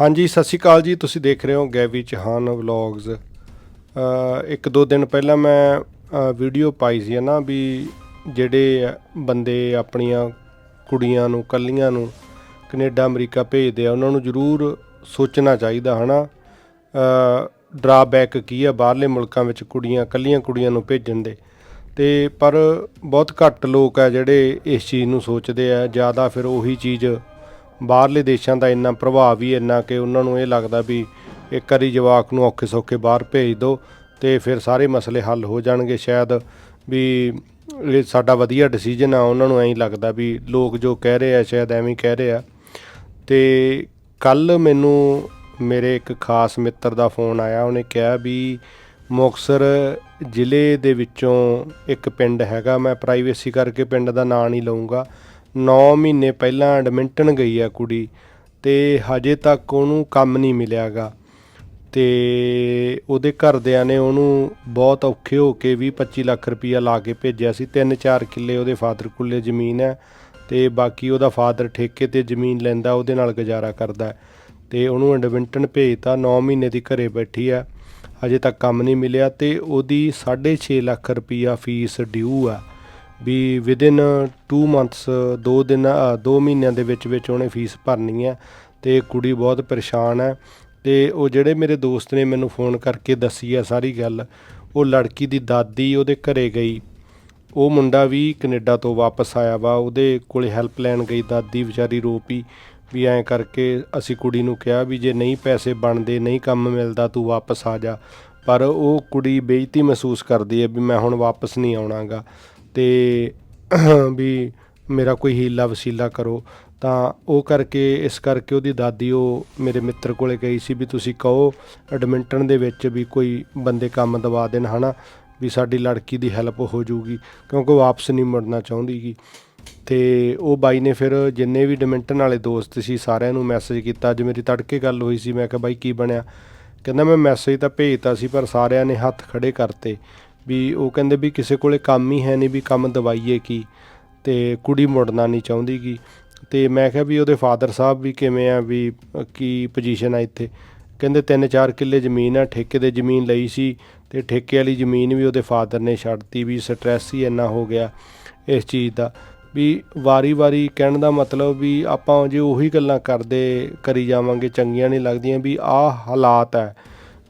ਹਾਂਜੀ, ਸਤਿ ਸ਼੍ਰੀ ਅਕਾਲ ਜੀ। ਤੁਸੀਂ ਦੇਖ ਰਹੇ ਹੋ ਗੈਵੀ ਚਹਾਨ ਵਲੌਗਸ। ਇੱਕ ਦੋ ਦਿਨ ਪਹਿਲਾਂ ਮੈਂ ਵੀਡੀਓ ਪਾਈ ਸੀ ਨਾ ਵੀ ਜਿਹੜੇ ਬੰਦੇ ਆਪਣੀਆਂ ਕੁੜੀਆਂ ਨੂੰ, ਕੱਲੀਆਂ ਨੂੰ ਕੈਨੇਡਾ, ਅਮਰੀਕਾ ਭੇਜਦੇ ਆ, ਉਹਨਾਂ ਨੂੰ ਜ਼ਰੂਰ ਸੋਚਣਾ ਚਾਹੀਦਾ, ਹਨਾ? ਡਰਾਬੈਕ ਕੀ ਆ? ਬਾਹਰਲੇ ਮੁਲਕਾਂ ਵਿੱਚ ਕੁੜੀਆਂ, ਕੱਲੀਆਂ ਕੁੜੀਆਂ ਨੂੰ ਭੇਜਣ ਦੇ। ਤੇ ਪਰ ਬਹੁਤ ਘੱਟ ਲੋਕ ਆ ਜਿਹੜੇ ਇਸ ਚੀਜ਼ ਨੂੰ ਸੋਚਦੇ ਆ। ਜ਼ਿਆਦਾ ਫਿਰ ਉਹੀ ਚੀਜ਼ ਬਾਹਰਲੇ ਦੇਸ਼ਾਂ ਦਾ ਇੰਨਾ ਪ੍ਰਭਾਵ ਹੀ ਇੰਨਾ ਕਿ ਉਹਨਾਂ ਨੂੰ ਇਹ ਲੱਗਦਾ ਵੀ ਇੱਕ ਵਾਰੀ ਜਵਾਕ ਨੂੰ ਔਖੇ ਸੌਖੇ ਬਾਹਰ ਭੇਜ ਦਿਓ ਤੇ ਫਿਰ ਸਾਰੇ ਮਸਲੇ ਹੱਲ ਹੋ ਜਾਣਗੇ। ਸ਼ਾਇਦ ਵੀ ਇਹ ਸਾਡਾ ਵਧੀਆ ਡਿਸੀਜਨ ਆ, ਉਹਨਾਂ ਨੂੰ ਐਂ ਲੱਗਦਾ ਵੀ ਲੋਕ ਜੋ ਕਹਿ ਰਹੇ ਆ, ਸ਼ਾਇਦ ਐਵੇਂ ਕਹਿ ਰਹੇ ਆ। ਤੇ ਕੱਲ ਮੈਨੂੰ ਮੇਰੇ ਇੱਕ ਖਾਸ ਮਿੱਤਰ ਦਾ ਫੋਨ ਆਇਆ, ਉਹਨੇ ਕਿਹਾ ਵੀ ਮੁਕਤਸਰ ਜ਼ਿਲ੍ਹੇ ਦੇ ਵਿੱਚੋਂ ਇੱਕ ਪਿੰਡ ਹੈਗਾ, ਮੈਂ ਪ੍ਰਾਈਵੇਸੀ ਕਰਕੇ ਪਿੰਡ ਦਾ ਨਾਂ ਨਹੀਂ ਲਵਾਂਗਾ 9 ਮਹੀਨੇ ਪਹਿਲਾਂ ਐਡਮਿੰਟਨ ਗਈ ਆ ਕੁੜੀ ਤੇ ਹਜੇ ਤੱਕ ਉਹਨੂੰ ਕੰਮ ਨਹੀਂ ਮਿਲਿਆਗਾ। ਤੇ ਉਹਦੇ ਘਰਦਿਆਂ ਨੇ ਉਹਨੂੰ ਬਹੁਤ ਔਖੇ ਹੋ ਕੇ 20 25 ਲੱਖ ਰੁਪਈਆ ਲਾ ਕੇ ਭੇਜਿਆ ਸੀ। 3-4 ਕਿੱਲੇ ਉਹਦੇ ਫਾਦਰ ਕੋਲੇ ਜ਼ਮੀਨ ਹੈ ਤੇ ਬਾਕੀ ਉਹਦਾ ਫਾਦਰ ਠੇਕੇ ਤੇ ਜ਼ਮੀਨ ਲੈਂਦਾ, ਉਹਦੇ ਨਾਲ ਗੁਜ਼ਾਰਾ ਕਰਦਾ ਹੈ। ਤੇ ਉਹਨੂੰ ਐਡਮਿੰਟਨ ਭੇਜਤਾ 9 ਮਹੀਨੇ ਦੀ ਘਰੇ ਬੈਠੀ ਆ ਹਜੇ ਤੱਕ ਕੰਮ ਨਹੀਂ ਮਿਲਿਆ ਤੇ ਉਹਦੀ 6.5 ਲੱਖ ਰੁਪਈਆ ਫੀਸ ਡਿਊ ਆ। ਵੀ ਵਿਦਿਨ 2 ਮੰਥਸ 2 ਦਿਨ 2 ਮਹੀਨਿਆਂ ਦੇ ਵਿੱਚ ਵਿੱਚ ਉਹਨੇ ਫੀਸ ਭਰਨੀ ਹੈ ਤੇ ਕੁੜੀ ਬਹੁਤ ਪਰੇਸ਼ਾਨ ਹੈ ਤੇ ਉਹ ਜਿਹੜੇ ਮੇਰੇ ਦੋਸਤ ਨੇ ਮੈਨੂੰ ਫੋਨ ਕਰਕੇ ਦੱਸੀ ਆ ਸਾਰੀ ਗੱਲ, ਉਹ ਲੜਕੀ ਦੀ ਦਾਦੀ ਉਹਦੇ ਘਰੇ ਗਈ। ਉਹ ਮੁੰਡਾ ਵੀ ਕੈਨੇਡਾ ਤੋਂ ਵਾਪਸ ਆਇਆ ਵਾ, ਉਹਦੇ ਕੋਲੇ ਹੈਲਪ ਲੈਣ ਗਈ ਦਾਦੀ ਵਿਚਾਰੀ ਰੋ ਪਈ ਵੀ ਐਂ ਕਰਕੇ ਅਸੀਂ ਕੁੜੀ ਨੂੰ ਕਿਹਾ ਵੀ ਜੇ ਨਹੀਂ ਪੈਸੇ ਬਣਦੇ, ਨਹੀਂ ਕੰਮ ਮਿਲਦਾ, ਤੂੰ ਵਾਪਸ ਆ ਜਾ। ਪਰ ਉਹ ਕੁੜੀ ਬੇਇੱਜ਼ਤੀ ਮਹਿਸੂਸ ਕਰਦੀ ਹੈ ਵੀ ਮੈਂ ਹੁਣ ਵਾਪਸ ਨਹੀਂ ਆਉਣਾਗਾ। ਤੇ ਵੀ ਮੇਰਾ ਕੋਈ ਹੀਲਾ ਵਸੀਲਾ ਕਰੋ, ਤਾਂ ਉਹ ਕਰਕੇ, ਇਸ ਕਰਕੇ ਉਹਦੀ ਦਾਦੀ ਉਹ ਮੇਰੇ ਮਿੱਤਰ ਕੋਲੇ ਗਈ ਸੀ ਵੀ ਤੁਸੀਂ ਕਹੋ ਐਡਮਿੰਟਨ ਦੇ ਵਿੱਚ ਵੀ ਕੋਈ ਬੰਦੇ ਕੰਮ ਦਵਾ ਦੇਣ, ਹਨਾ? ਵੀ ਸਾਡੀ ਲੜਕੀ ਦੀ ਹੈਲਪ ਹੋ ਜਾਊਗੀ, ਕਿਉਂਕਿ ਉਹ ਵਾਪਸ ਨਹੀਂ ਮੁੜਨਾ ਚਾਹੁੰਦੀਗੀ। ਤੇ ਉਹ ਬਾਈ ਨੇ ਫਿਰ ਜਿੰਨੇ ਵੀ ਐਡਮਿੰਟਨ ਵਾਲੇ ਦੋਸਤ ਸੀ ਸਾਰਿਆਂ ਨੂੰ ਮੈਸੇਜ ਕੀਤਾ। ਅੱਜ ਮੇਰੀ ਤੜਕੇ ਗੱਲ ਹੋਈ ਸੀ, ਮੈਂ ਕਿਹਾ, ਬਾਈ, ਕੀ ਬਣਿਆ? ਕਹਿੰਦਾ, ਮੈਂ ਮੈਸੇਜ ਤਾਂ ਭੇਜਤਾ ਸੀ, ਪਰ ਸਾਰਿਆਂ ਨੇ ਹੱਥ ਖੜੇ ਕਰਤੇ। ਵੀ ਉਹ ਕਹਿੰਦੇ ਵੀ ਕਿਸੇ ਕੋਲੇ ਕੰਮ ਹੀ ਹੈ ਨਹੀਂ ਵੀ ਕੰਮ ਦਵਾਈਏ ਕੀ, ਤੇ ਕੁੜੀ ਮੁੜਨਾ ਨਹੀਂ ਚਾਹੁੰਦੀ ਕੀ ਤੇ ਮੈਂ ਕਿਹਾ ਵੀ ਉਹਦੇ ਫਾਦਰ ਸਾਹਿਬ ਵੀ ਕਿਵੇਂ ਆ, ਵੀ ਕੀ ਪੋਜੀਸ਼ਨ ਆ ਇੱਥੇ? ਕਹਿੰਦੇ 3-4 ਕਿੱਲੇ ਜ਼ਮੀਨ ਆ, ਠੇਕੇ ਦੇ ਜ਼ਮੀਨ ਲਈ ਸੀ, ਤੇ ਠੇਕੇ ਵਾਲੀ ਜ਼ਮੀਨ ਵੀ ਉਹਦੇ ਫਾਦਰ ਨੇ ਛੱਡਤੀ ਵੀ ਸਟ੍ਰੈਸ ਹੀ ਇੰਨਾ ਹੋ ਗਿਆ ਇਸ ਚੀਜ਼ ਦਾ। ਵੀ ਵਾਰੀ-ਵਾਰੀ ਕਹਿਣ ਦਾ ਮਤਲਬ ਵੀ ਆਪਾਂ ਜੇ ਉਹੀ ਗੱਲਾਂ ਕਰਦੇ, ਕਰੀ ਜਾਵਾਂਗੇ, ਚੰਗੀਆਂ ਨਹੀਂ ਲੱਗਦੀਆਂ, ਵੀ ਆਹ ਹਾਲਾਤ ਹੈ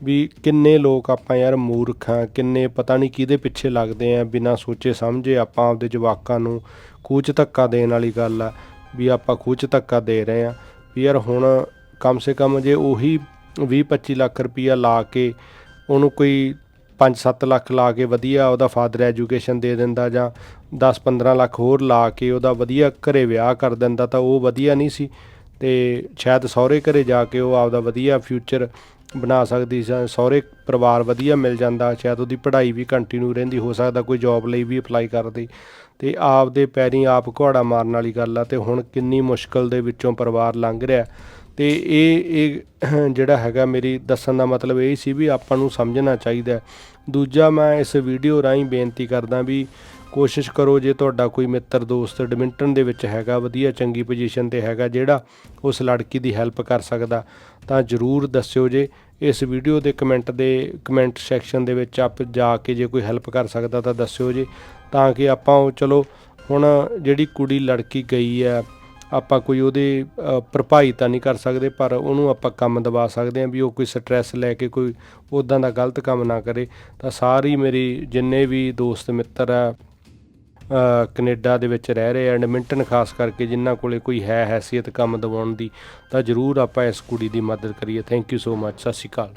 ਵੀ ਕਿੰਨੇ ਲੋਕ ਆਪਾਂ ਯਾਰ ਮੂਰਖ ਆ, ਕਿੰਨੇ ਪਤਾ ਨਹੀਂ ਕਿਹਦੇ ਪਿੱਛੇ ਲੱਗਦੇ ਆ, ਬਿਨਾਂ ਸੋਚੇ ਸਮਝੇ ਆਪਾਂ ਆਪਦੇ ਜਵਾਕਾਂ ਨੂੰ ਕੂਚ ਧੱਕਾ ਦੇਣ ਵਾਲੀ ਗੱਲ ਆ, ਵੀ ਆਪਾਂ ਕੂਚ ਧੱਕਾ ਦੇ ਰਹੇ ਆ। ਵੀ ਯਾਰ ਹੁਣ ਕਮ ਸੇ ਕਮ ਜੇ ਉਹੀ 20 25 ਲੱਖ ਰੁਪਈਆ ਲਾ ਕੇ ਉਹਨੂੰ ਕੋਈ 5-7 ਲੱਖ ਲਾ ਕੇ ਵਧੀਆ ਉਹਦਾ ਫਾਦਰ ਐਜੂਕੇਸ਼ਨ ਦੇ ਦਿੰਦਾ ਜਾਂ 10-15 ਲੱਖ ਹੋਰ ਲਾ ਕੇ ਉਹਦਾ ਵਧੀਆ ਘਰੇ ਵਿਆਹ ਕਰ ਦਿੰਦਾ ਤਾਂ ਉਹ ਵਧੀਆ ਨਹੀਂ ਸੀ। ਤੇ ਸ਼ਾਇਦ ਸਹੁਰੇ ਘਰੇ ਜਾ ਕੇ ਉਹ ਆਪਦਾ ਵਧੀਆ ਫਿਊਚਰ ਬਣਾ ਸਕਦੀ ਸੀ ਸਹੁਰੇ ਪਰਿਵਾਰ ਵਧੀਆ ਮਿਲ ਜਾਂਦਾ, ਸ਼ਾਇਦ ਉਹਦੀ ਪੜ੍ਹਾਈ ਵੀ ਕੰਟੀਨਿਊ ਰਹਿੰਦੀ, ਹੋ ਸਕਦਾ ਕੋਈ ਜੌਬ ਲਈ ਵੀ ਅਪਲਾਈ ਕਰਦੀ। ਤੇ ਆਪਦੇ ਪੈਰੀਂ ਆਪ ਘੋੜਾ ਮਾਰਨ ਵਾਲੀ ਗੱਲ ਆ, ਤੇ ਹੁਣ ਕਿੰਨੀ ਮੁਸ਼ਕਲ ਦੇ ਵਿੱਚੋਂ ਪਰਿਵਾਰ ਲੰਘ ਰਿਹਾ। ਤੇ ਇਹ ਇਹ ਜਿਹੜਾ ਹੈਗਾ ਮੇਰੀ ਦੱਸਣ ਦਾ ਮਤਲਬ ਇਹ ਸੀ ਵੀ ਆਪਾਂ ਨੂੰ ਸਮਝਣਾ ਚਾਹੀਦਾ ਦੂਜਾ ਮੈਂ ਇਸ ਵੀਡੀਓ ਰਾਹੀਂ ਬੇਨਤੀ ਕਰਦਾ ਵੀ ਕੋਸ਼ਿਸ਼ ਕਰੋ ਜੇ ਤੁਹਾਡਾ ਕੋਈ ਮਿੱਤਰ, ਦੋਸਤ ਐਡਮਿੰਟਨ ਦੇ ਵਿੱਚ ਹੈਗਾ, ਵਧੀਆ ਚੰਗੀ ਪੋਜੀਸ਼ਨ ਤੇ ਹੈਗਾ ਜਿਹੜਾ ਉਸ ਲੜਕੀ ਦੀ ਹੈਲਪ ਕਰ ਸਕਦਾ, ਤਾਂ ਜਰੂਰ ਦੱਸਿਓ ਜੇ। ਇਸ ਵੀਡੀਓ ਦੇ ਕਮੈਂਟ ਦੇ ਕਮੈਂਟ ਸੈਕਸ਼ਨ ਦੇ ਵਿੱਚ ਆਪ ਜਾ ਕੇ ਜੇ ਕੋਈ ਹੈਲਪ ਕਰ ਸਕਦਾ ਤਾਂ ਦੱਸਿਓ ਜੇ। ਤਾਂ ਕਿ ਆਪਾਂ ਉਹ, ਚਲੋ, ਹੁਣ ਜਿਹੜੀ ਕੁੜੀ ਲੜਕੀ ਗਈ ਹੈ, ਆਪਾਂ ਕੋਈ ਉਹਦੇ ਭਰਪਾਈ ਤਾਂ ਨਹੀਂ ਕਰ ਸਕਦੇ, ਪਰ ਉਹਨੂੰ ਆਪਾਂ ਕੰਮ ਦਵਾ ਸਕਦੇ ਹਾਂ ਵੀ ਉਹ ਕੋਈ ਸਟ੍ਰੈਸ ਲੈ ਕੇ ਕੋਈ ਉਦਾਂ ਦਾ ਗਲਤ ਕੰਮ ਨਾ ਕਰੇ। ਤਾਂ ਸਾਰੀ ਮੇਰੀ ਜਿੰਨੇ ਵੀ ਦੋਸਤ ਮਿੱਤਰ ਆ ਕੈਨੇਡਾ ਦੇ ਵਿੱਚ ਰਹਿ ਰਹੇ ਆ ਐਡਮਿੰਟਨ, ਖਾਸ ਕਰਕੇ ਜਿਨ੍ਹਾਂ ਕੋਲੇ ਕੋਈ ਹੈ ਹੈਸੀਅਤ ਕੰਮ ਦਿਵਾਉਣ ਦੀ, ਤਾਂ ਜਰੂਰ ਆਪਾਂ ਇਸ ਕੁੜੀ ਦੀ ਮਦਦ ਕਰੀਏ। ਥੈਂਕ ਯੂ ਸੋ ਮੱਚ ਸਤਿ ਸ਼੍ਰੀ ਅਕਾਲ।